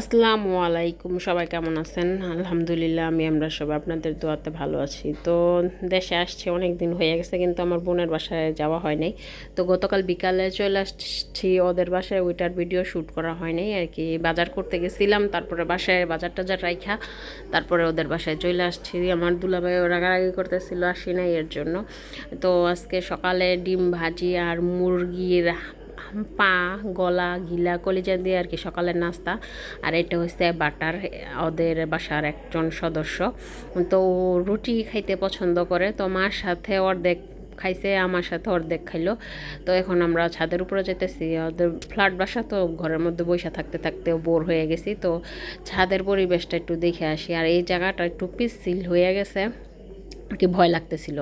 আসসালামু আলাইকুম, সবাই কেমন আছেন? আলহামদুলিল্লাহ, আমি আমরা সবাই আপনাদের দোয়াতে ভালো আছি। তো দেশে আসছে অনেক দিন হয়ে গেছে, কিন্তু আমার বোনের বাসায় যাওয়া হয় নাই। তো গতকাল বিকালে চলে আসছি, ওদের বাসায় ওইটার ভিডিও শ্যুট করা হয় নাই, আর কি। বাজার করতে গেছিলাম, তারপরে বাসায় বাজার টাজার রাইখা, তারপরে ওদের বাসায় চলে আসছি। আমার দুলাভাই রাগারাগি করতেছিল, আসি নাই এর জন্য। তো আজকে সকালে ডিম ভাজি আর মুরগির পা, গলা, গিলা, কলিজা দিয়ে আর কি সকালের নাস্তা। আর এটা হচ্ছে বাটার, ওদের বাসার একজন সদস্য। তো রুটি খাইতে পছন্দ করে। তো মার সাথে অর্ধেক খাইছে, আমার সাথে অর্ধেক খাইলো। তো এখন আমরা ছাদের উপরে যেতেছি ওদের ফ্ল্যাট বাসা, তো ঘরের মধ্যে বৈশা থাকতে থাকতে বোর হয়ে গেছি। তো ছাদের পরিবেশটা একটু দেখে আসি। আর এই জায়গাটা একটু পিছিল হয়ে গেছে। কি ভয় লাগতেছিল।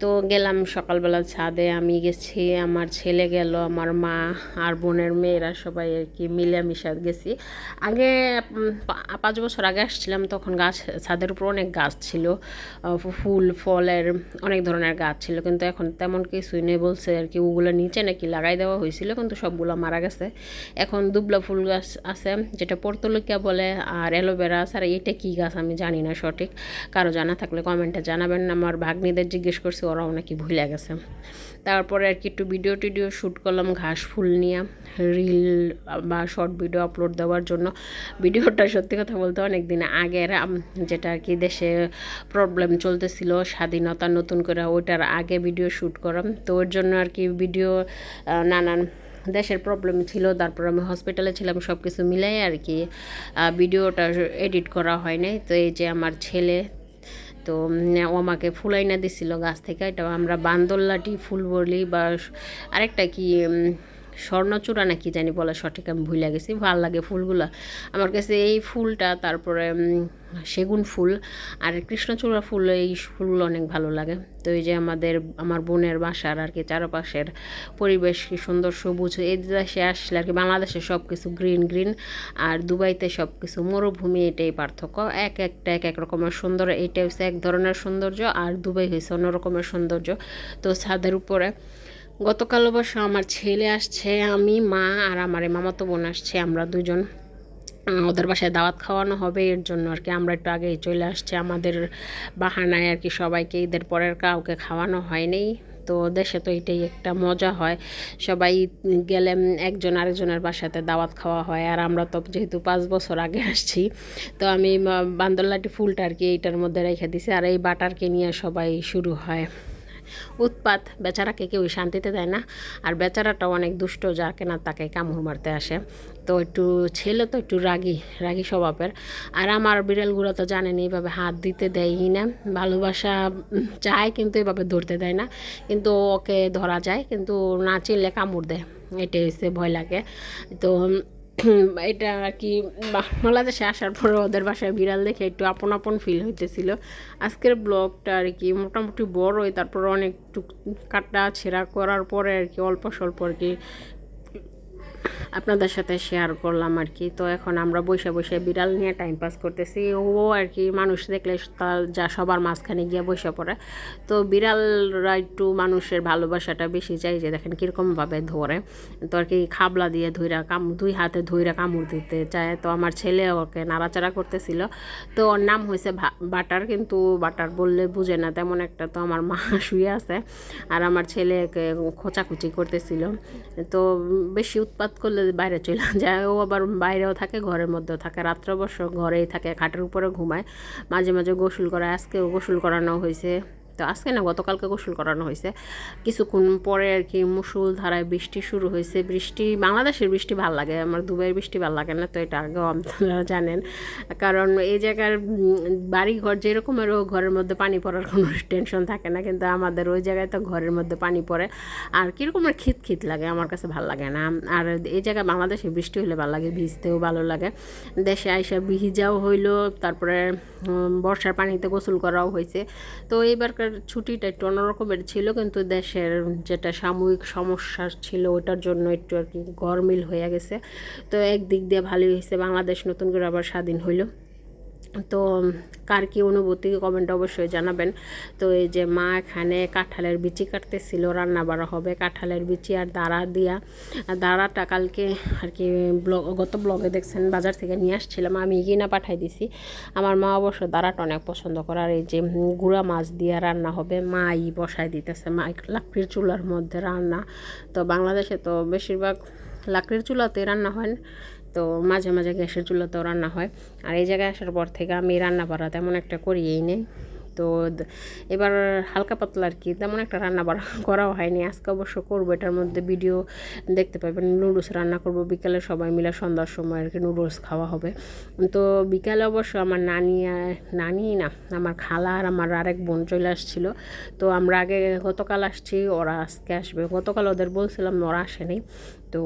তো গেলাম সকালবেলা ছাদে, আমি গেছি, আমার ছেলে গেল, আমার মা আর বোনের মেয়েরা সবাই আর কি মিলেমিশা গেছি। আগে পাঁচ বছর আগে আসছিলাম, তখন গাছ, ছাদের উপর অনেক গাছ ছিল ফুল, ফলের অনেক ধরনের গাছ ছিল, কিন্তু এখন তেমন কিছুই নেই বলছে আর কি, ওগুলো নিচে নাকি লাগাই দেওয়া হয়েছিল, কিন্তু সবগুলো মারা গেছে। এখন দুবলা ফুল গাছ আছে, যেটা পর্তলিকা বলে আর অ্যালোভেরা আছে, আর এটা কী গাছ আমি জানি না সঠিক, কারও জানা থাকলে কমেন্টে জানাবেন। জানাবেন আমার ভাগ্নিদের জিজ্ঞেস করছি, ওরাও নাকি ভুলে গেছে। তারপরে আর কি একটু ভিডিও টিডিও শ্যুট করলাম ঘাস ফুল নিয়ে রিল বা শর্ট ভিডিও আপলোড দেওয়ার জন্য। ভিডিওটা সত্যি কথা বলতে অনেক দিন আগের যেটা আর কি দেশে প্রবলেম চলতেছিল, স্বাধীনতা নতুন করে ওইটার আগে ভিডিও শ্যুট করাম। তো ওর জন্য আর কি ভিডিও নানান দেশের প্রবলেম ছিল। তারপর আমি হসপিটালে ছিলাম সব কিছু মিলাই আর কি ভিডিওটা এডিট করা হয় নাই। তো এই যে আমার ছেলে তো ও আমাকে ফুলাইনা দিছিল গাছ থেকে। এটা আমরা বান্দোল্লাটি ফুল বলি বা আরেকটা কি স্বর্ণচূড়া না কি জানি বলে সঠিক, আমি ভুলে গেছি, ভালো লাগে ফুলগুলো। আমার কাছে এই ফুলটা, তারপরে সেগুন ফুল আর কৃষ্ণচূড়া ফুল, এই ফুলগুলো অনেক ভালো লাগে। তো এই যে আমাদের, আমার বোনের বাসার আর কি চারপাশের পরিবেশ কি সুন্দর সবুজ, এই দেশে আসলে আর কি বাংলাদেশে সব কিছু গ্রিন গ্রিন আর দুবাইতে সব কিছু মরুভূমি, এটাই পার্থক্য। এক একটা, এক এক রকমের সুন্দর এইটা হচ্ছে এক ধরনের সৌন্দর্য আর দুবাই হয়েছে অন্য রকমের সৌন্দর্য। তো ছাদের উপরে গতকাল অবশ্য আমার ছেলে আসছে, আমি, মা আর আমার মামাতো বোন আসছে, আমরা দুজন। ওদের বাসায় দাওয়াত খাওয়ানো হবে, এর জন্য আর কি আমরা একটু আগেই চলে আসছি। আমাদের বাহানায় আর কি সবাইকে ঈদের পরের কাউকে খাওয়ানো হয়নি। তো দেশে তো এটাই একটা মজা হয়। সবাই গেলে একজন আরেকজনের বাসাতে দাওয়াত খাওয়া হয়। আর আমরা তো যেহেতু পাঁচ বছর আগে আসছি, তো আমি বান্দরলাটি ফুলটা আর কি এইটার মধ্যে রেখে দিছি। আর এই বাটারকে নিয়ে সবাই শুরু হয়। উৎপাত। বেচারাকে কেউ শান্তিতে দেয় না। আর বেচারাটাও অনেক দুষ্ট যা কেনা তাকে কামড় মারতে আসে। তো একটু ছেলে তো একটু রাগি রাগি স্বভাবের। আর আমার বিড়ালগুলো তো জানেন, এইভাবে হাত দিতে দেয়ই না। ভালোবাসা চায় কিন্তু এভাবে ধরতে দেয় না। কিন্তু ওকে ধরা যায়, কিন্তু না চিনলে কামড় দেয়। এটাই হচ্ছে ভয় লাগে। তো এটা আর কি, বাংলাদেশে আসার পরে ওদের বাসায় বিড়াল দেখে একটু আপন আপন ফিল হইতেছিল। আজকের ব্লগটা আর কি মোটামুটি বড়ই, তারপর অনেক টুক, কাটা ছেঁড়া করার পরে আর কি অল্প স্বল্প আর কি আপনাদের সাথে শেয়ার করলাম আর কি। তো এখন আমরা বসে বসে বিড়াল নিয়ে টাইম পাস করতেছি। ও আর কি মানুষ দেখলে তার যা সবার মাঝখানে গিয়ে বসে পড়ে। তো বিড়ালরা একটু মানুষের ভালোবাসাটা বেশি চাই যে দেখেন কীরকমভাবে ধরে। তো আর কি খাবলা দিয়ে ধুইরা কাম, দুই হাতে ধুইরা কামড় দিতে চায়। তো আমার ছেলে ওকে নাড়াচাড়া করতেছিল। তো ওর নাম হয়েছে বাটার কিন্তু বাটার বললে বুঝে না তেমন একটা। তো আমার মা শুয়ে আছে। আর আমার ছেলেকে খোঁচাখুচি করতেছিল। তো বেশি উৎপাত করলে বাইরে চলে যায় ও আবার বাইরেও থাকে, ঘরের মধ্যেও থাকে। রাত্রে অবশ্য ঘরেই থাকে, খাটের উপরে ঘুমায়। মাঝে মাঝে গোসল করে আজকেও গোসল করানো হয়েছে। তো আজকে না গতকালকে গোসল করানো হয়েছে। কিছুক্ষণ পরে আর কি মুসুল ধারায় বৃষ্টি শুরু হয়েছে। বৃষ্টি, বাংলাদেশের বৃষ্টি ভালো লাগে, আমার দুবাইয়ের বৃষ্টি ভালো লাগে না, তো এটা আগেও আপনারা জানেন। কারণ এই জায়গার বাড়ি ঘর যেরকমেরও ঘরের মধ্যে পানি পড়ার কোনো টেনশন থাকে না, কিন্তু আমাদের ওই জায়গায় তো ঘরের মধ্যে পানি পড়ে। আর কীরকমের খিত খিত লাগে, আমার কাছে ভালো লাগে না। আর এই জায়গায় বাংলাদেশে বৃষ্টি হলে ভালো লাগে, ভিজতেও ভালো লাগে। দেশে আইসা ভিজাও হইল, তারপরে বর্ষার পানিতে গোসল করাও হয়েছে। তো এইবারকার সরকার ছুটিটা একটু অন্যরকমের ছিল, কিন্তু দেশের যেটা সাময়িক সমস্যা ছিল ওটার জন্য একটু আর কি গরমিল হয়ে গেছে। তো একদিক দিয়ে ভালোই হয়েছে, বাংলাদেশ নতুন করে আবার স্বাধীন হইল। তো কার কী অনুভূতি কমেন্ট অবশ্যই জানাবেন। তো এই যে মা এখানে কাঁঠালের বিচি কাটতেছিল, রান্না বাড়া হবে। কাঁঠালের বিচি আর দাঁড়া দিয়া, দাঁড়াটা কালকে আর কি ব্লগ, গত ব্লগে দেখছেন, বাজার থেকে নিয়ে আসছিলাম। আমি কিনা পাঠাই দিছি। আমার মা অবশ্য দাঁড়াটা অনেক পছন্দ করে আর এই যে গুঁড়া মাছ দিয়ে রান্না হবে, মাই বসায় দিতেছে। মা লাকড়ির চুলার মধ্যে রান্না। তো বাংলাদেশে তো বেশিরভাগ লাকড়ির চুলাতে রান্না হয় তো মাঝে মাঝে গ্যাসের চুলাতেও রান্না হয়। আর এই জায়গায় আসার পর থেকে আমি রান্না বাড়া তেমন একটা করিয়েই নেই। তো এবার হালকা পাতলা আর কি, তেমন একটা রান্না বাড়া করাও হয়নি। আজকে অবশ্য করব, এটার মধ্যে ভিডিও দেখতে পাবেন। নুডলস রান্না করব। বিকালে সবাই মিলে সন্ধ্যার সময় আর কি নুডলস খাওয়া হবে। তো বিকালে অবশ্য আমার নানি নানি না, আমার খালা আর আমার আরেক বোন চলে আসছিল। তো আমরা আগে গতকাল আসছি, ওরা আজকে আসবে। গতকাল ওদের বলছিলাম ওরা আসেনি। তো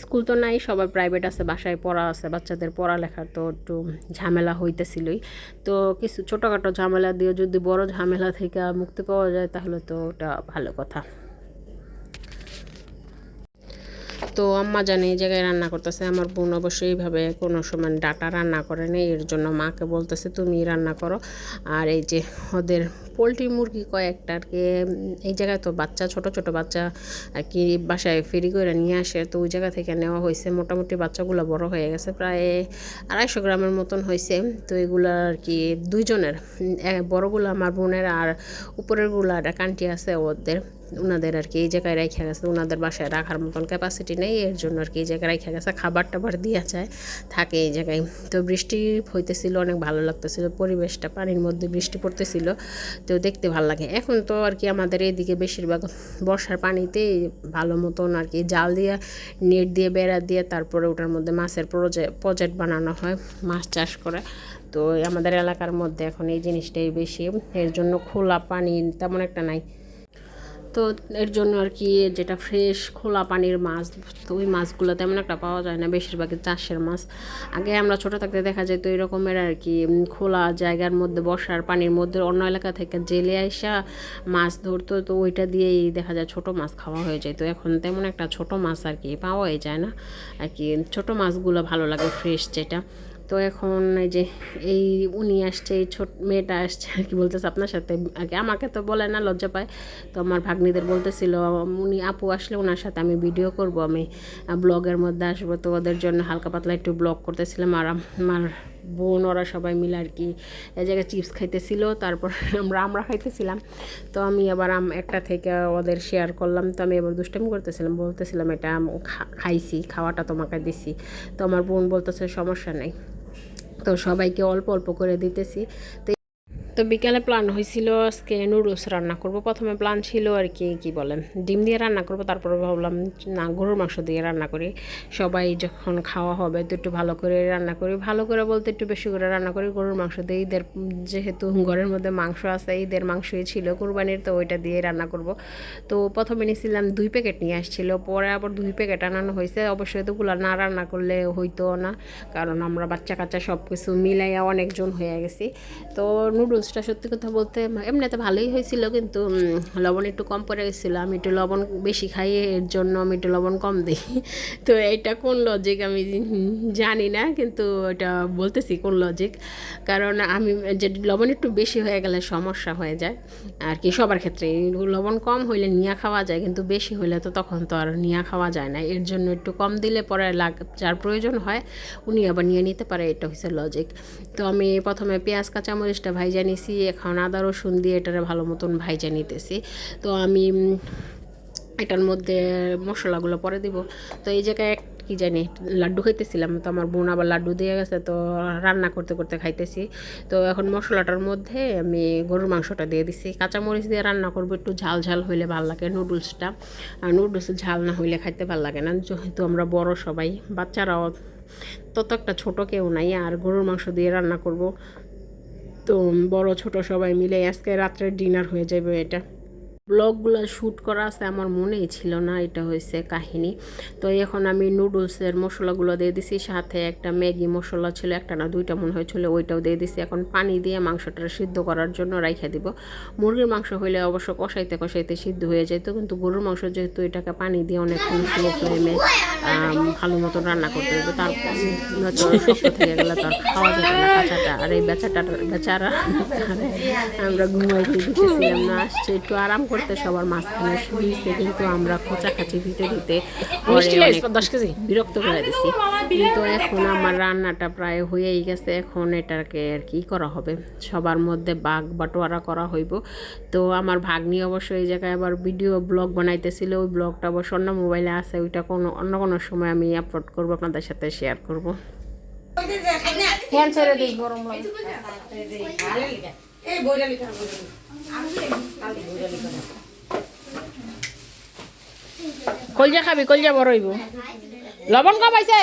স্কুল তো নাই, সবার প্রাইভেট আছে, বাসায় পড়া আছে, বাচ্চাদের পড়ালেখার তো একটু ঝামেলা হইতেছিলই। তো কিছু ছোটোখাটো ঝামেলা দিয়ে যদি বড় ঝামেলা থেকে মুক্তি পাওয়া যায় তাহলে তো ওটা ভালো কথা। তো আম্মা জানে এই জায়গায় রান্না করতেছে, আমার বোন অবশ্যই এইভাবে কোনো সময় ডাটা রান্না করে নেই, এর জন্য মাকে বলতেছে, তুমি রান্না করো। আর এই যে ওদের পোলট্রি মুরগি কয়েকটা আর কি, এই জায়গায় তো বাচ্চা, ছোট ছোট বাচ্চা আর কি বাসায় ফেরি করে নিয়ে আসে, তো ওই জায়গা থেকে নেওয়া হয়েছে। মোটামুটি বাচ্চাগুলো বড় হয়ে গেছে, প্রায় আড়াইশো গ্রামের মতন হয়েছে। তো এগুলো আর কি দুইজনের বড়গুলো আমার বোনের আর উপরেরগুলো একটা কান্টি আছে ওদের। ওনাদের আর কি, এই জায়গায় রেখে গেছে ওনাদের বাসায় রাখার মতন ক্যাপাসিটি নেই, এর জন্য আর কি এই জায়গায় রেখে গেছে, খাবার টাবার দেওয়া যায়, থাকে এই জায়গায়। তো বৃষ্টি হইতেছিল, অনেক ভালো লাগতেছিল, পরিবেশটা, পানির মধ্যে বৃষ্টি পড়তেছিল, তো দেখতে ভালো লাগে। এখন তো আর কি আমাদের এইদিকে বেশিরভাগ বর্ষার পানিতে ভালো মতন আর কি জাল দিয়ে, নেট দিয়ে, বেড়া দিয়ে, তারপরে ওটার মধ্যে মাছের প্রজেক্ট বানানো হয়, মাছ চাষ করে। তো আমাদের এলাকার মধ্যে এখন এই জিনিসটাই বেশি, এর জন্য খোলা পানি তেমন একটা নাই। তো এর জন্য আর কি যেটা ফ্রেশ খোলা পানির মাছ, তো ওই মাছগুলো তেমন একটা পাওয়া যায় না, বেশিরভাগই চাষের মাছ। আগে আমরা ছোটো থাকতে দেখা যায় তো এরকমের আর কি খোলা জায়গার মধ্যে বসার পানির মধ্যে অন্য এলাকা থেকে জেলে আসা মাছ ধরতো, তো ওইটা দিয়েই দেখা যায় ছোট মাছ খাওয়া হয়ে যায় তো এখন তেমন একটা ছোট মাছ আর কি পাওয়াই যায় না। আর কি ছোট মাছগুলো ভালো লাগে ফ্রেশ যেটা। তো এখন এই যে, এই উনি আসছে, এই ছোট মেয়েটা আসছে আর কি বলতেছে আপনার সাথে। কি আমাকে তো বলে না, লজ্জা পায়। তো আমার ভাগ্নিদের বলতেছিল, উনি আপু আসলে ওনার সাথে আমি ভিডিও করব, আমি ব্লগের মধ্যে আসব। তো ওদের জন্য হালকা পাতলা একটু ব্লগ করতেছিলাম আর আমার বোন, ওরা সবাই মিলে আর কি এই জায়গায় চিপস খাইতেছিল। তারপর আমরা আমরা খাইতেছিলাম। তো আমি আবার একটা থেকে ওদের শেয়ার করলাম। তো আমি এবার দুষ্টামি করতেছিলাম, বলতেছিলাম এটা খাইছি, খাওয়াটা তোমাকে দিছি। তো আমার বোন বলতেছে, সমস্যা নেই। তো সবাইকে অল্প অল্প করে দিতেছি। তো তো বিকালে প্ল্যান হয়েছিল আজকে নুডলস রান্না করব। প্রথমে প্ল্যান ছিল আর কি কি বলেন ডিম দিয়ে রান্না করব। তারপরে ভাবলাম, না, গরুর মাংস দিয়ে রান্না করি। সবাই যখন খাওয়া হবে তো একটু ভালো করে রান্না করি। ভালো করে বলতে একটু বেশি করে রান্না করি। গরুর মাংস দিয়ে ঈদের, যেহেতু ঘরের মধ্যে মাংস আছে, ঈদের মাংসই ছিল। কুরবানির তো ওইটা দিয়ে রান্না করব। তো প্রথমে নিয়েছিলাম দুই প্যাকেট নিয়ে আসছিল। পরে আবার দুই প্যাকেট আনানো হয়েছে অবশ্যই তোগুলো না রান্না করলে হইতো না। কারণ আমরা বাচ্চা কাচ্চা সব কিছু মিলাইয়া অনেকজন হয়ে গেছি। তো নুডলস মাছটা সত্যি কথা বলতে এমনিতে ভালোই হয়েছিল, কিন্তু লবণ একটু কম পড়ে গেছিল। আমি একটু লবণ বেশি খাই, এর জন্য আমি একটু লবণ কম দিই। তো এটা কোন লজিক আমি জানি না, কিন্তু এটা বলতেছি কোন লজিক কারণ আমি, যে লবণ একটু বেশি হয়ে গেলে সমস্যা হয়ে যায়। আর কি সবার ক্ষেত্রে, লবণ কম হইলে নিয়া খাওয়া যায়, কিন্তু বেশি হইলে তো তখন তো আর নিয়া খাওয়া যায় না। এর জন্য একটু কম দিলে পরে লাগ, যার প্রয়োজন হয়, উনি আবার নিয়ে নিতে পারে, এটা হচ্ছে লজিক তো আমি প্রথমে পেঁয়াজ, কাঁচামরিচটা ভাইজা নিছি এখন আদা, রসুন দিয়ে এটারে ভালো মতন ভাইজা নিতেছি। তো আমি এটার মধ্যে মশলাগুলো পরে দিব। তো এই জায়গায় কি জানি, লাড্ডু খাইতেছিলাম, তো আমার বোন আবার লাড্ডু দিয়ে গেছে, তো রান্না করতে করতে খাইতেছি। তো এখন মশলাটার মধ্যে আমি গরুর মাংসটা দিয়ে দিছি। কাঁচামরিচ দিয়ে রান্না করব, একটু ঝাল ঝাল হইলে ভালো লাগে নুডলসটা। আর নুডলস ঝাল না হইলে খাইতে ভালো লাগে না, যেহেতু আমরা বড় সবাই, বাচ্চারাও তত একটা ছোটো কেউ নাই, আর গরুর মাংস দিয়ে রান্না করব। তো বড় ছোট সবাই মিলে আজকে রাত্রের ডিনার হয়ে যাবে এটা। ব্লগগুলো শ্যুট করা আছে, আমার মনেই ছিল না এটা হয়েছে কাহিনী। তো এখন আমি নুডলসের মশলাগুলো দিয়ে দিছি, সাথে একটা ম্যাগি মশলা ছিল, একটা না দুইটা মনে হয়েছিল ওইটাও দিয়ে দিছি। এখন পানি দিয়ে মাংসটা সিদ্ধ করার জন্য রাইখে দিব। মুরগির মাংস হইলে অবশ্য কষাইতে কষাইতে সিদ্ধ হয়ে যেত কিন্তু গরুর মাংস যেহেতু এটাকে পানি দিয়ে অনেকক্ষণ স্লো ফ্লেমে ভালো মতো রান্না করতে হবে তারপর খাওয়া যাবে না কাঁচাটা। আর এই বেচাটা বেচারা আমরা ঘুমাইতে দিতেছিলাম না, আসছে একটু আরাম করতে সবার মাঝখানে শুয়েছে কিন্তু আমরা খোঁচাখাচি দিতে দিতে পরে দশ কেজি বিরক্ত করে দিছি কিন্তু এখন আমার রান্নাটা প্রায় হয়েই গেছে এখন এটাকে আর কি করা হবে সবার মধ্যে বাঘ বাটোয়ারা করা হইব তো আমার ভাগ্নি অবশ্য এই জায়গায় আবার ভিডিও ব্লগ বানাইতেছিল ওই ব্লগটা অবশ্য অন্য মোবাইলে আছে ওইটা কোনো অন্য কোনো সময় আমি আপলোড করব আপনাদের সাথে শেয়ার করব ফ্যান ছেড়ে দিই গরম লাগে কলজা খাবি কলজা বড় হইব। লবণ কম পাইছে